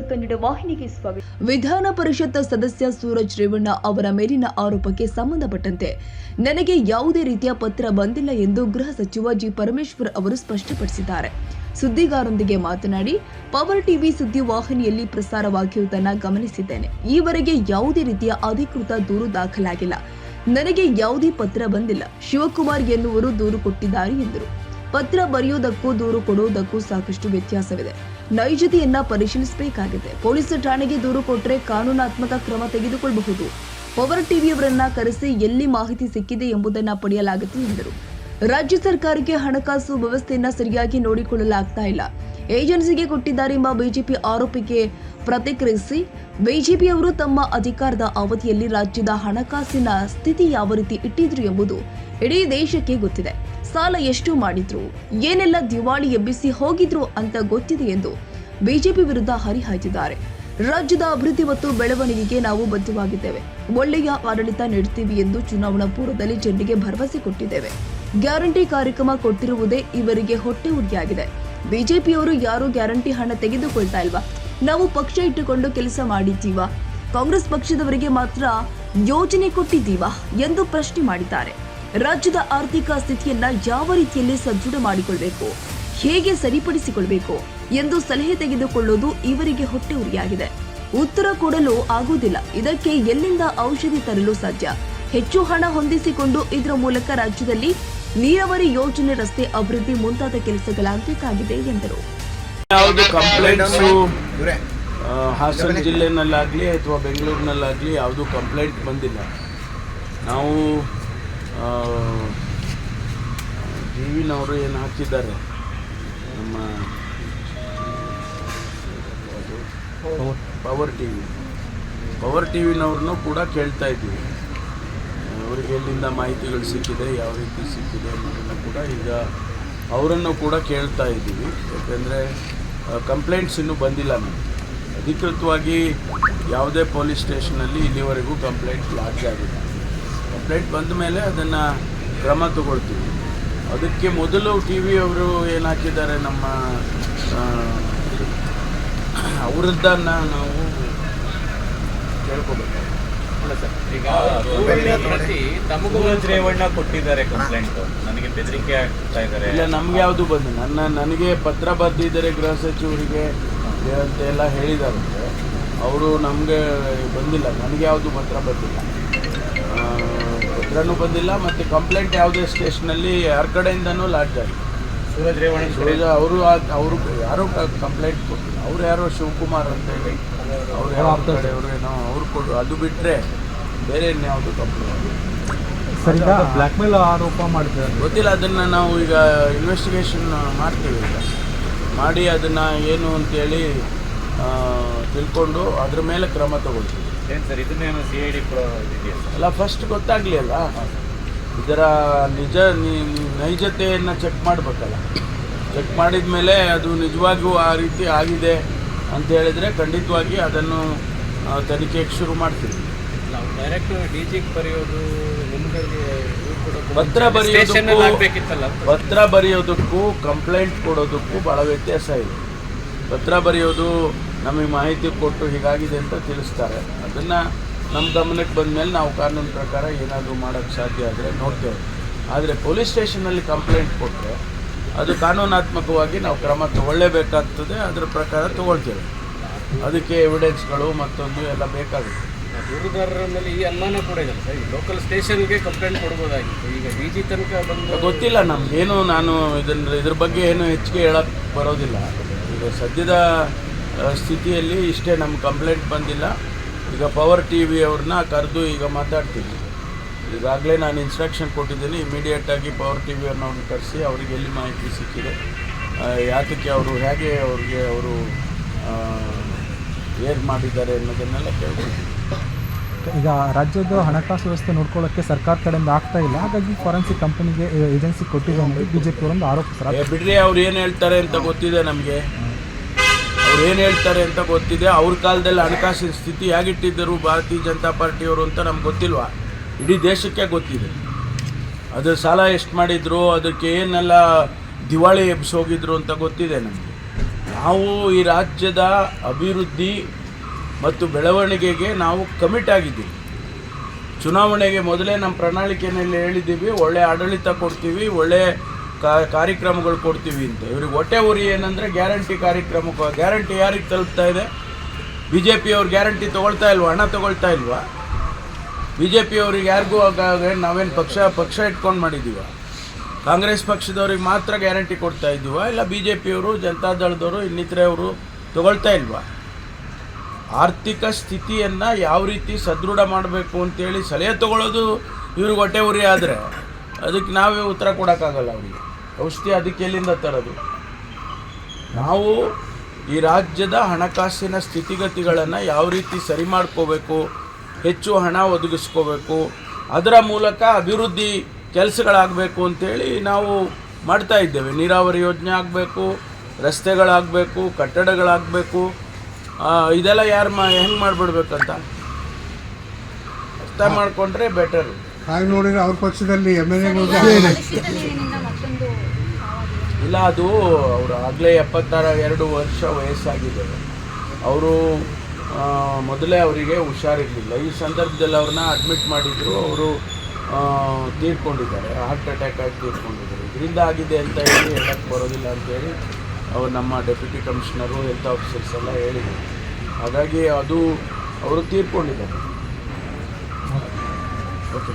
ಕನ್ನಡ ವಾಹಿನಿಗೆ ಸ್ವಾಗತ ವಿಧಾನ ಪರಿಷತ್ ಸದಸ್ಯ ಸೂರಜ್ ರೇವಣ್ಣ ಅವರ ಮೇಲಿನ ಆರೋಪಕ್ಕೆ ಸಂಬಂಧಪಟ್ಟಂತೆ ನನಗೆ ಯಾವುದೇ ರೀತಿಯ ಪತ್ರ ಬಂದಿಲ್ಲ ಎಂದು ಗೃಹ ಸಚಿವ ಜಿ ಪರಮೇಶ್ವರ್ ಅವರು ಸ್ಪಷ್ಟಪಡಿಸಿದ್ದಾರೆ. ಸುದ್ದಿಗಾರರೊಂದಿಗೆ ಮಾತನಾಡಿ, ಪವರ್ ಟಿವಿ ಸುದ್ದಿ ವಾಹಿನಿಯಲ್ಲಿ ಪ್ರಸಾರವಾಗಿರುವುದನ್ನು ಗಮನಿಸಿದ್ದೇನೆ. ಈವರೆಗೆ ಯಾವುದೇ ರೀತಿಯ ಅಧಿಕೃತ ದೂರು ದಾಖಲಾಗಿಲ್ಲ. ನನಗೆ ಯಾವುದೇ ಪತ್ರ ಬಂದಿಲ್ಲ. ಶಿವಕುಮಾರ್ ಎನ್ನುವರು ದೂರು ಕೊಟ್ಟಿದ್ದಾರೆ ಎಂದರು. ಪತ್ರ ಬರೆಯುವುದಕ್ಕೂ ದೂರು ಕೊಡುವುದಕ್ಕೂ ಸಾಕಷ್ಟು ವ್ಯತ್ಯಾಸವಿದೆ. ನೈಜತೆಯನ್ನ ಪರಿಶೀಲಿಸಬೇಕಾಗಿದೆ. ಪೊಲೀಸ್ ಠಾಣೆಗೆ ದೂರು ಕೊಟ್ಟರೆ ಕಾನೂನಾತ್ಮಕ ಕ್ರಮ ತೆಗೆದುಕೊಳ್ಳಬಹುದು ಪವರ್ ಟಿವಿಯವರನ್ನ ಕರೆಸಿ ಎಲ್ಲಿ ಮಾಹಿತಿ ಸಿಕ್ಕಿದೆ ಎಂಬುದನ್ನ ಪಡೆಯಲಾಗುತ್ತೆ ಎಂದರು. ರಾಜ್ಯ ಸರ್ಕಾರಕ್ಕೆ ಹಣಕಾಸು ವ್ಯವಸ್ಥೆಯನ್ನ ಸರಿಯಾಗಿ ನೋಡಿಕೊಳ್ಳಲಾಗ್ತಾ ಇಲ್ಲ. ಏಜೆನ್ಸಿಗೆ ಕೊಟ್ಟಿದ್ದಾರೆ ಎಂಬ ಬಿಜೆಪಿ ಆರೋಪಕ್ಕೆ ಪ್ರತಿಕ್ರಿಯಿಸಿ ಬಿಜೆಪಿಯವರು ತಮ್ಮ ಅಧಿಕಾರದ ಅವಧಿಯಲ್ಲಿ ರಾಜ್ಯದ ಹಣಕಾಸಿನ ಸ್ಥಿತಿ ಯಾವ ರೀತಿ ಇಟ್ಟಿದ್ರು ಎಂಬುದು ಇಡೀ ದೇಶಕ್ಕೆ ಗೊತ್ತಿದೆ. ಸಾಲ ಎಷ್ಟು ಮಾಡಿದ್ರು? ಏನೆಲ್ಲ ದಿವಾಳಿ ಎಬ್ಬಿಸಿ ಹೋಗಿದ್ರು ಅಂತ ಗೊತ್ತಿದೆ ಎಂದು ಬಿಜೆಪಿ ವಿರುದ್ಧ ಹರಿಹಾಯ್ದಿದ್ದಾರೆ ರಾಜ್ಯದ ಅಭಿವೃದ್ಧಿ ಮತ್ತು ಬೆಳವಣಿಗೆಗೆ ನಾವು ಬದ್ಧವಾಗಿದ್ದೇವೆ. ಒಳ್ಳೆಯ ಆಡಳಿತ ನೀಡುತ್ತೀವಿ ಎಂದು ಚುನಾವಣಾ ಪೂರ್ವದಲ್ಲಿ ಜನರಿಗೆ ಭರವಸೆ ಕೊಟ್ಟಿದ್ದೇವೆ. ಗ್ಯಾರಂಟಿ ಕಾರ್ಯಕ್ರಮ ಕೊಟ್ಟಿರುವುದೇ ಇವರಿಗೆ ಹೊಟ್ಟೆ ಉರಿಯಾಗಿದೆ. ಬಿಜೆಪಿಯವರು ಯಾರು ಗ್ಯಾರಂಟಿ ಹಣ ತೆಗೆದುಕೊಳ್ತಾ ಇಲ್ವಾ? ನಾವು ಪಕ್ಷ ಇಟ್ಟುಕೊಂಡು ಕೆಲಸ ಮಾಡಿದ್ದೀವಾ? ಕಾಂಗ್ರೆಸ್ ಪಕ್ಷದವರಿಗೆ ಮಾತ್ರ ಯೋಜನೆ ಕೊಟ್ಟಿದ್ದೀವಾ? ಎಂದು ಪ್ರಶ್ನೆ ಮಾಡಿದ್ದಾರೆ. ರಾಜ್ಯದ ಆರ್ಥಿಕ ಸ್ಥಿತಿಯನ್ನ ಯಾವ ರೀತಿಯಲ್ಲಿ ಸದೃಢ ಮಾಡಿಕೊಳ್ಬೇಕು? ಹೇಗೆ ಸರಿಪಡಿಸಿಕೊಳ್ಬೇಕು ಎಂದು ಸಲಹೆ ತೆಗೆದುಕೊಳ್ಳುವುದು ಇವರಿಗೆ ಹೊಟ್ಟೆ ಉರಿಯಾಗಿದೆ. ಉತ್ತರ ಕೊಡಲು ಆಗುವುದಿಲ್ಲ. ಇದಕ್ಕೆ ಎಲ್ಲಿಂದ ಔಷಧಿ ತರಲು ಸಾಧ್ಯ? ಹೆಚ್ಚು ಹಣ ಹೊಂದಿಸಿಕೊಂಡು ಇದರ ಮೂಲಕ ರಾಜ್ಯದಲ್ಲಿ ನೀರಾವರಿ ಯೋಜನೆ ರಸ್ತೆ ಅಭಿವೃದ್ಧಿ ಮುಂತಾದ ಕೆಲಸಗಳಾಗಬೇಕಾಗಿದೆ ಎಂದರು. ಹಾಸನ ಜಿಲ್ಲೆನಲ್ಲಾಗಲಿ ಅಥವಾ ಬೆಂಗಳೂರಿನಲ್ಲಾಗಲಿ ಯಾವುದೂ ಕಂಪ್ಲೇಂಟ್ ಬಂದಿಲ್ಲ. ನಾವು ಟಿ ವಿನವರು ಏನು ಹಾಕಿದ್ದಾರೆ? ನಮ್ಮ power T V power T ವಿನವ್ರನ್ನೂ ಕೂಡ ಕೇಳ್ತಾ ಇದ್ದೀವಿ ಅವರಿಗೆ ಎಲ್ಲಿಂದ ಮಾಹಿತಿಗಳು ಸಿಕ್ಕಿದೆ ಯಾವ ರೀತಿ ಸಿಕ್ಕಿದೆ ಅನ್ನೋದನ್ನು ಕೂಡ ಈಗ ಅವರನ್ನು ಕೂಡ ಕೇಳ್ತಾ ಇದ್ದೀವಿ. ಯಾಕೆಂದರೆ ಕಂಪ್ಲೇಂಟ್ಸ್ ಇನ್ನೂ ಬಂದಿಲ್ಲ ನಮಗೆ. ಅಧಿಕೃತವಾಗಿ ಯಾವುದೇ ಪೊಲೀಸ್ ಸ್ಟೇಷನಲ್ಲಿ ಇಲ್ಲಿವರೆಗೂ ಕಂಪ್ಲೇಂಟ್ ಲಾಡ್ಜ್ ಆಗಿದೆ ಕಂಪ್ಲೇಂಟ್ ಬಂದ ಮೇಲೆ ಅದನ್ನು ಕ್ರಮ ತಗೊಳ್ತೀವಿ. ಅದಕ್ಕೆ ಮೊದಲು ಟಿ ವಿಯವರು ಏನು ಹಾಕಿದ್ದಾರೆ ನಮ್ಮ ಅವರದ್ದನ್ನು ನಾವು ಕೇಳ್ಕೋಬೇಕು. ಈಗ ಪ್ರತಿ ತಮಗೂ ರೇವಣ್ಣ ಕೊಟ್ಟಿದ್ದಾರೆ ಕಂಪ್ಲೇಂಟ್ ನನಗೆ ಬೆದರಿಕೆ ಆಗ್ತಾ ಇದ್ದಾರೆ. ಇಲ್ಲ ನಮ್ಗೆ ಯಾವುದು ಬಂದಿಲ್ಲ. ನನ್ನ ನನಗೆ ಪತ್ರ ಬರೆದಿದ್ದಾರೆ ಗೃಹ ಸಚಿವರಿಗೆ ಅಂತ ಎಲ್ಲ ಹೇಳಿದಾರಂತೆ ಅವರು ನಮಗೆ ಬಂದಿಲ್ಲ. ನನಗೆ ಯಾವುದು ಪತ್ರ ಬಂದಿಲ್ಲ ಪತ್ರನೂ ಬಂದಿಲ್ಲ ಮತ್ತು ಕಂಪ್ಲೇಂಟ್ ಯಾವುದೇ ಸ್ಟೇಷನಲ್ಲಿ ಯಾರ ಕಡೆಯಿಂದನೂ ಲಾಡ್ಜ್ ಆಗಿದೆ. ಸೂರಜ್ ರೇವಣ್ಣ ಅವರು ಅವರು ಯಾರು ಕಂಪ್ಲೇಂಟ್ ಕೊಟ್ಟಿಲ್ಲ. ಅವ್ರು ಯಾರೋ ಶಿವಕುಮಾರ್ ಅಂತ ಹೇಳಿ ಅವ್ರು ಯಾವ ಆಗ್ತಾರೆ ಏನೋ ಅವ್ರು ಕೊಡು ಅದು ಬಿಟ್ಟರೆ ಬೇರೆ ಇನ್ಯಾವುದು ಕಂಪ್ಲೇಂಟ್ ಬ್ಲ್ಯಾಕ್ ಮೇಲ್ ಆರೋಪ ಮಾಡಿದ್ದಾರೆ. ಗೊತ್ತಿಲ್ಲ ಅದನ್ನು ನಾವು ಈಗ ಇನ್ವೆಸ್ಟಿಗೇಷನ್ ಮಾಡ್ತೀವಿ ಈಗ. ಮಾಡಿ ಅದನ್ನು ಏನು ಅಂತೇಳಿ ತಿಳ್ಕೊಂಡು ಅದ್ರ ಮೇಲೆ ಕ್ರಮ ತಗೊಳ್ತೀವಿ. ಏನು ಸರ್ ಇದನ್ನೇನು ಸಿ ಐ ಡಿ ಕೊಡೋ ಇದೆಯಾ ಸರ್? ಅಲ್ಲ ಫಸ್ಟ್ ಗೊತ್ತಾಗಲಿ ಅಲ್ಲ? ಇದರ ನಿಜ ನೈಜತೆಯನ್ನು ಚೆಕ್ ಮಾಡಬೇಕಲ್ಲ. ಚೆಕ್ ಮಾಡಿದ ಮೇಲೆ ಅದು ನಿಜವಾಗಿಯೂ ಆ ರೀತಿ ಆಗಿದೆ ಅಂತ ಹೇಳಿದರೆ ಖಂಡಿತವಾಗಿ ಅದನ್ನು ತನಿಖೆಗೆ ಶುರು ಮಾಡ್ತೀವಿ. ನಾವು ಡೈರೆಕ್ಟ್ ಡಿ ಜಿಗೆ ಬರೆಯೋದು ಪತ್ರ ಬರೆಯೋದಕ್ಕೂ ಪತ್ರ ಬರೆಯೋದಕ್ಕೂ ಕಂಪ್ಲೇಂಟ್ ಕೊಡೋದಕ್ಕೂ ಭಾಳ ವ್ಯತ್ಯಾಸ ಇದೆ. ಪತ್ರ ಬರೆಯೋದು ನಮಗೆ ಮಾಹಿತಿ ಕೊಟ್ಟು ಹೀಗಾಗಿದೆ ಅಂತ ತಿಳಿಸ್ತಾರೆ. ಅದನ್ನು ನಮ್ಮ ಗಮನಕ್ಕೆ ಬಂದ ಮೇಲೆ ನಾವು ಕಾನೂನು ಪ್ರಕಾರ ಏನಾದರೂ ಮಾಡೋಕ್ಕೆ ಸಾಧ್ಯ ಆದರೆ ನೋಡ್ತೇವೆ. ಆದರೆ ಪೊಲೀಸ್ ಸ್ಟೇಷನಲ್ಲಿ ಕಂಪ್ಲೇಂಟ್ ಕೊಟ್ಟರೆ ಅದು ಕಾನೂನಾತ್ಮಕವಾಗಿ ನಾವು ಕ್ರಮ ತಗೊಳ್ಳೇಬೇಕಾಗ್ತದೆ ಅದರ ಪ್ರಕಾರ ತಗೊಳ್ತೇವೆ. ಅದಕ್ಕೆ ಎವಿಡೆನ್ಸ್ಗಳು ಮತ್ತೊಂದು ಎಲ್ಲ ಬೇಕಾಗುತ್ತೆ. ದೂರುದಾರರ ಮೇಲೆ ಈ ಅನುಮಾನ ಕೂಡ ಇದೆ ಸರ್? ಈ ಲೋಕಲ್ ಸ್ಟೇಷನ್ಗೆ ಕಂಪ್ಲೇಂಟ್ ಕೊಡ್ಬೋದಾಗಿತ್ತು. ಈಗ ಡಿ ಜಿ ತನಕ ಬಂದು ಗೊತ್ತಿಲ್ಲ ನಮಗೇನು ನಾನು ಇದನ್ನ ಇದ್ರ ಬಗ್ಗೆ ಏನು ಹೆಚ್ಚಿಗೆ ಹೇಳಕ್ಕೆ ಬರೋದಿಲ್ಲ. ಈಗ ಸದ್ಯದ ಸ್ಥಿತಿಯಲ್ಲಿ ಇಷ್ಟೇ ನಮ್ಮ ಕಂಪ್ಲೇಂಟ್ ಬಂದಿಲ್ಲ. ಈಗ ಪವರ್ ಟಿ ವಿ ಅವ್ರನ್ನ ಕರೆದು ಈಗ ಮಾತಾಡ್ತೀನಿ. ಈಗಾಗಲೇ ನಾನು ಇನ್ಸ್ಟ್ರಕ್ಷನ್ ಕೊಟ್ಟಿದ್ದೀನಿ. ಇಮಿಡಿಯೇಟಾಗಿ ಪವರ್ ಟಿ ವಿ ಅವ್ರನ್ನ ಕರೆಸಿ ಅವರಿಗೆ ಎಲ್ಲಿ ಮಾಹಿತಿ ಸಿಕ್ಕಿದೆ ಯಾತಕ್ಕೆ ಅವರು ಹೇಗೆ ಅವ್ರಿಗೆ ಅವರು ಏನು ಮಾಡಿದ್ದಾರೆ ಅನ್ನೋದನ್ನೆಲ್ಲ ಕೇಳ್ಕೊಳ್ತೀನಿ. ಈಗ ರಾಜ್ಯದ ಹಣಕಾಸು ವ್ಯವಸ್ಥೆ ನೋಡ್ಕೊಳ್ಳೋಕ್ಕೆ ಸರ್ಕಾರ ಕಡೆಯಿಂದ ಆಗ್ತಾ ಇಲ್ಲ. ಹಾಗಾಗಿ ಫಾರೆನ್ಸಿಕ್ ಕಂಪನಿಗೆ ಏಜೆನ್ಸಿ ಕೊಟ್ಟಿದೆ ಅಂದರೆ ಬಿಜೆಪಿ ಅವರೊಂದು ಆರೋಪ ಸರ್. ಬಿಡ್ರಿ ಅವ್ರು ಏನು ಹೇಳ್ತಾರೆ ಅಂತ ಗೊತ್ತಿದೆ ನಮಗೆ. ಅವ್ರು ಏನು ಹೇಳ್ತಾರೆ ಅಂತ ಗೊತ್ತಿದೆ. ಅವ್ರ ಕಾಲದಲ್ಲಿ ಹಣಕಾಸಿನ ಸ್ಥಿತಿ ಹೇಗಿಟ್ಟಿದ್ದರು ಭಾರತೀಯ ಜನತಾ ಪಾರ್ಟಿಯವರು ಅಂತ ನಮ್ಗೆ ಗೊತ್ತಿಲ್ವಾ? ಇಡೀ ದೇಶಕ್ಕೆ ಗೊತ್ತಿದೆ. ಅದು ಸಾಲ ಎಷ್ಟು ಮಾಡಿದ್ರು, ಅದಕ್ಕೆ ಏನೆಲ್ಲ ದಿವಾಳಿ ಎಬ್ಸೋಗಿದ್ರು ಅಂತ ಗೊತ್ತಿದೆ ನಮಗೆ. ನಾವು ಈ ರಾಜ್ಯದ ಅಭಿವೃದ್ಧಿ ಮತ್ತು ಬೆಳವಣಿಗೆಗೆ ನಾವು ಕಮಿಟ್ ಆಗಿದ್ದೀವಿ. ಚುನಾವಣೆಗೆ ಮೊದಲೇ ನಮ್ಮ ಪ್ರಣಾಳಿಕೆಯಲ್ಲಿ ಹೇಳಿದ್ದೀವಿ, ಒಳ್ಳೆ ಆಡಳಿತ ಕೊಡ್ತೀವಿ, ಒಳ್ಳೆ ಕಾರ್ಯಕ್ರಮಗಳು ಕೊಡ್ತೀವಿ ಅಂತ. ಇವ್ರಿಗೆ ಹೊಟ್ಟೆ ಉರಿ ಏನಂದರೆ ಗ್ಯಾರಂಟಿ ಕಾರ್ಯಕ್ರಮ ಗ್ಯಾರಂಟಿ ಯಾರಿಗೆ ತಲುಪ್ತಾ ಇದೆ? ಬಿ ಜೆ ಪಿಯವ್ರು ಗ್ಯಾರಂಟಿ ತೊಗೊಳ್ತಾ ಇಲ್ವಾ? ಹಣ ತೊಗೊಳ್ತಾ ಇಲ್ವಾ? ಬಿ ಜೆ ಪಿಯವ್ರಿಗೆ ಯಾರಿಗೂ ನಾವೇನು ಪಕ್ಷ ಪಕ್ಷ ಇಟ್ಕೊಂಡು ಮಾಡಿದ್ದೀವ ಕಾಂಗ್ರೆಸ್ ಪಕ್ಷದವ್ರಿಗೆ ಮಾತ್ರ ಗ್ಯಾರಂಟಿ ಕೊಡ್ತಾ ಇದ್ದೀವ? ಇಲ್ಲ ಬಿ ಜೆ ಪಿಯವರು ಜನತಾದಳದವರು ಇನ್ನಿತರೆಯವರು ತೊಗೊಳ್ತಾ ಇಲ್ವಾ? ಆರ್ಥಿಕ ಸ್ಥಿತಿಯನ್ನು ಯಾವ ರೀತಿ ಸದೃಢ ಮಾಡಬೇಕು ಅಂತೇಳಿ ಸಲಹೆ ತೊಗೊಳ್ಳೋದು ಇವ್ರಿಗೆ ಹೊಟ್ಟೆ ಉರಿ ಆದರೆ. ಅದಕ್ಕೆ ನಾವೇ ಉತ್ತರ ಕೊಡೋಕ್ಕಾಗಲ್ಲ ಅವರಿಗೆ. ಔಷಧಿ ಅದಕ್ಕೆ ಎಲ್ಲಿಂದ ತರೋದು? ನಾವು ಈ ರಾಜ್ಯದ ಹಣಕಾಸಿನ ಸ್ಥಿತಿಗತಿಗಳನ್ನು ಯಾವ ರೀತಿ ಸರಿ ಮಾಡ್ಕೋಬೇಕು ಹೆಚ್ಚು ಹಣ ಒದಗಿಸ್ಕೋಬೇಕು ಅದರ ಮೂಲಕ ಅಭಿವೃದ್ಧಿ ಕೆಲಸಗಳಾಗಬೇಕು ಅಂತೇಳಿ ನಾವು ಮಾಡ್ತಾ ಇದ್ದೇವೆ. ನೀರಾವರಿ ಯೋಜನೆ ಆಗಬೇಕು ರಸ್ತೆಗಳಾಗಬೇಕು ಕಟ್ಟಡಗಳಾಗಬೇಕು. ಇದೆಲ್ಲ ಯಾರು ಮಾ ಹೆಂಗೆ ಮಾಡಿಬಿಡ್ಬೇಕಂತ? ಅರ್ಥ ಮಾಡಿಕೊಂಡ್ರೆ ಬೆಟರ್ ಹಾಗೆ ನೋಡಿದ್ರೆ ಅವ್ರ ಪಕ್ಷದಲ್ಲಿ ಎಂ ಎಲ್ ಎಗಳು ಇಲ್ಲ ಅದು ಅವರು ಆಗಲೇ ಎಪ್ಪತ್ತಾರ ಎರಡು ವರ್ಷ ವಯಸ್ಸಾಗಿದೆ. ಅವರು ಮೊದಲೇ ಅವರಿಗೆ ಹುಷಾರಿರಲಿಲ್ಲ. ಈ ಸಂದರ್ಭದಲ್ಲಿ ಅವ್ರನ್ನ ಅಡ್ಮಿಟ್ ಮಾಡಿದ್ರು ಅವರು ತೀರ್ಕೊಂಡಿದ್ದಾರೆ. ಹಾರ್ಟ್ ಅಟ್ಯಾಕ್ ಆಗಿ ತೀರ್ಕೊಂಡಿದ್ದಾರೆ. ಇದರಿಂದ ಆಗಿದೆ ಅಂತ ಹೇಳಿ ಹೇಳಕ್ಕೆ ಬರೋದಿಲ್ಲ ಅಂತೇಳಿ ಅವರು ನಮ್ಮ ಡೆಪ್ಯೂಟಿ ಕಮಿಷನರು ಹೆಲ್ತ್ ಆಫೀಸರ್ಸ್ ಎಲ್ಲ ಹೇಳಿದರು. ಹಾಗಾಗಿ ಅದು ಅವರು ತೀರ್ಕೊಂಡಿದ್ದಾರೆ. ಓಕೆ.